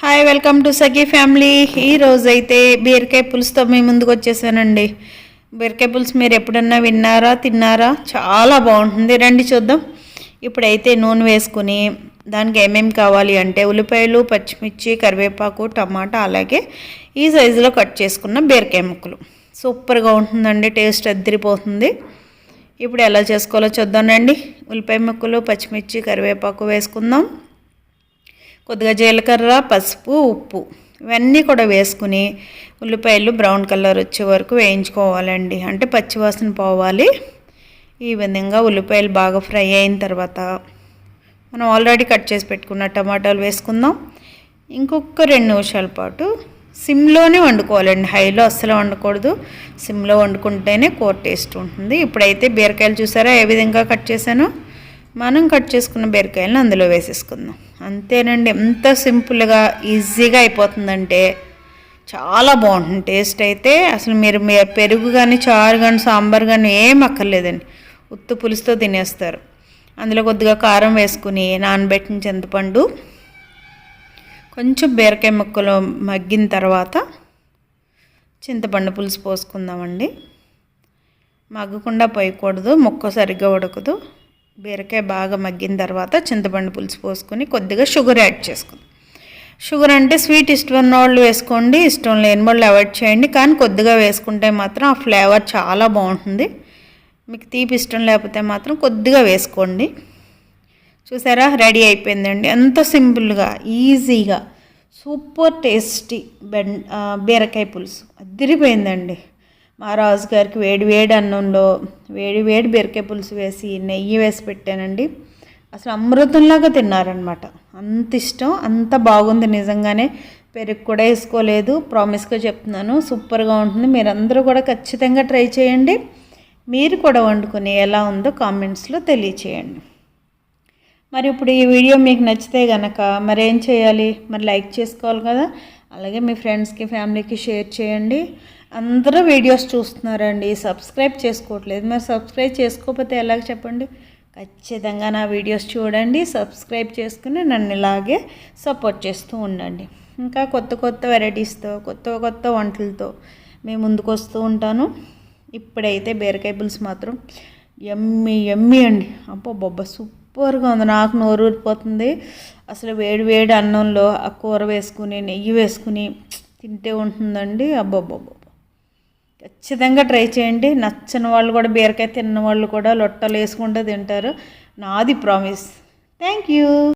Hi welcome to Sakhi family ఈ రోజైతే బీరకాయ పులుసుతో మీ ముందుకు వచ్చేసానండి. బీరకాయ పులుసు మీరు ఎప్పుడన్నా విన్నారా తిన్నారా? చాలా బాగుంటుంది. రండి చూద్దాం. ఇప్పుడైతే నూనె వేసుకుని దానికి ఏమేమి కావాలి అంటే ఉల్లిపాయలు పచ్చిమిర్చి కరివేపాకు టమాటా అలాగే ఈ సైజులో కట్ చేసుకున్న బీరకాయ ముక్కలు. సూపర్గా ఉంటుందండి. టేస్ట్ అద్దరిపోతుంది. ఇప్పుడు ఎలా చేసుకోవాలో చూద్దాం రండి. ఉల్లిపాయ ముక్కలు పచ్చిమిర్చి కరివేపాకు వేసుకుందాం. కొద్దిగా జీలకర్ర పసుపు ఉప్పు ఇవన్నీ కూడా వేసుకుని ఉల్లిపాయలు బ్రౌన్ కలర్ వచ్చే వరకు వేయించుకోవాలండి. అంటే పచ్చివాసన పోవాలి. ఈ విధంగా ఉల్లిపాయలు బాగా ఫ్రై అయిన తర్వాత మనం ఆల్రెడీ కట్ చేసి పెట్టుకున్న టమాటాలు వేసుకుందాం. ఇంకొక రెండు నిమిషాల పాటు సిమ్లోనే వండుకోవాలండి. హైలో అస్సలు వండకూడదు. సిమ్లో వండుకుంటేనే కూర టేస్ట్ ఉంటుంది. ఇప్పుడైతే బీరకాయలు చూసారా? ఏ విధంగా కట్ చేశానో? మనం కట్ చేసుకున్న బీరకాయలను అందులో వేసేసుకుందాం. అంతేనండి ఎంత సింపుల్గా ఈజీగా అయిపోతుందంటే చాలా బాగుంటుంది. టేస్ట్ అయితే అసలు మీరు మీ పెరుగు కానీ చారు కానీ సాంబార్ కానీ ఏం అక్కర్లేదండి. ఉత్తు పులుసుతో తినేస్తారు. అందులో కొద్దిగా కారం వేసుకుని నానబెట్టిన చింతపండు కొంచెం బీరకాయ ముక్కలు మగ్గిన తర్వాత చింతపండు పులుసు పోసుకుందామండి. మగ్గకుండా పోయకూడదు ముక్క సరిగ్గా ఉడకదు. బీరకాయ బాగా మగ్గిన తర్వాత చింతపండు పులుసు పోసుకొని కొద్దిగా షుగర్ యాడ్ చేసుకుందాం. షుగర్ అంటే స్వీట్ ఇష్టం ఉన్న వాళ్ళు వేసుకోండి ఇష్టం లేని వాళ్ళు అవాయిడ్ చేయండి కానీ కొద్దిగా వేసుకుంటే మాత్రం ఆ ఫ్లేవర్ చాలా బాగుంటుంది. మీకు తీపి ఇష్టం లేకపోతే మాత్రం కొద్దిగా వేసుకోండి. చూసారా? రెడీ అయిపోయిందండి. ఎంత సింపుల్గా ఈజీగా సూపర్ టేస్టీ బెండ్ బీరకాయ పులుసు. అదిరిపోయిందండి. మా రాజుగారికి వేడి వేడి అన్నంలో వేడి వేడి బెరికే పులుసు వేసి నెయ్యి వేసి పెట్టానండి. అసలు అమృతంలాగా తిన్నారనమాట అంత ఇష్టం అంత బాగుంది నిజంగానే. పెరుగు కూడా వేసుకోలేదు. ప్రామిస్గా చెప్తున్నాను సూపర్గా ఉంటుంది. మీరందరూ కూడా ఖచ్చితంగా ట్రై చేయండి. మీరు కూడా వండుకొని ఎలా ఉందో కామెంట్స్లో తెలియచేయండి. మరి ఇప్పుడు ఈ వీడియో మీకు నచ్చితే కనుక మరి ఏం చేయాలి? మరి లైక్ చేసుకోవాలి కదా. అలాగే మీ ఫ్రెండ్స్కి ఫ్యామిలీకి షేర్ చేయండి. అందరూ వీడియోస్ చూస్తున్నారండి. సబ్స్క్రైబ్ చేసుకోవట్లేదు. మరి సబ్స్క్రైబ్ చేసుకోకపోతే ఎలాగ చెప్పండి? ఖచ్చితంగా నా వీడియోస్ చూడండి. సబ్స్క్రైబ్ చేసుకుని నన్ను ఇలాగే సపోర్ట్ చేస్తూ ఉండండి. ఇంకా కొత్త కొత్త వెరైటీస్తో కొత్త కొత్త వంటలతో మేము ముందుకు వస్తూ ఉంటాను. ఇప్పుడైతే బీరకాయ పులుసు మాత్రం ఎమ్మి ఎమ్మి అండి. అబ్బో బొబ్బ సూప్. సూపర్గా ఉంది. నాకు నోరు ఊరిపోతుంది. అసలు వేడి వేడి అన్నంలో ఆ కూర వేసుకుని నెయ్యి వేసుకుని తింటే ఉంటుందండి. అబ్బబ్బబ్బ ఖచ్చితంగా ట్రై చేయండి. నచ్చని వాళ్ళు కూడా బీరకాయ తిన్న వాళ్ళు కూడా లొట్టలు వేసుకుంటూ తింటారు. నాది ప్రామిస్. Thank you.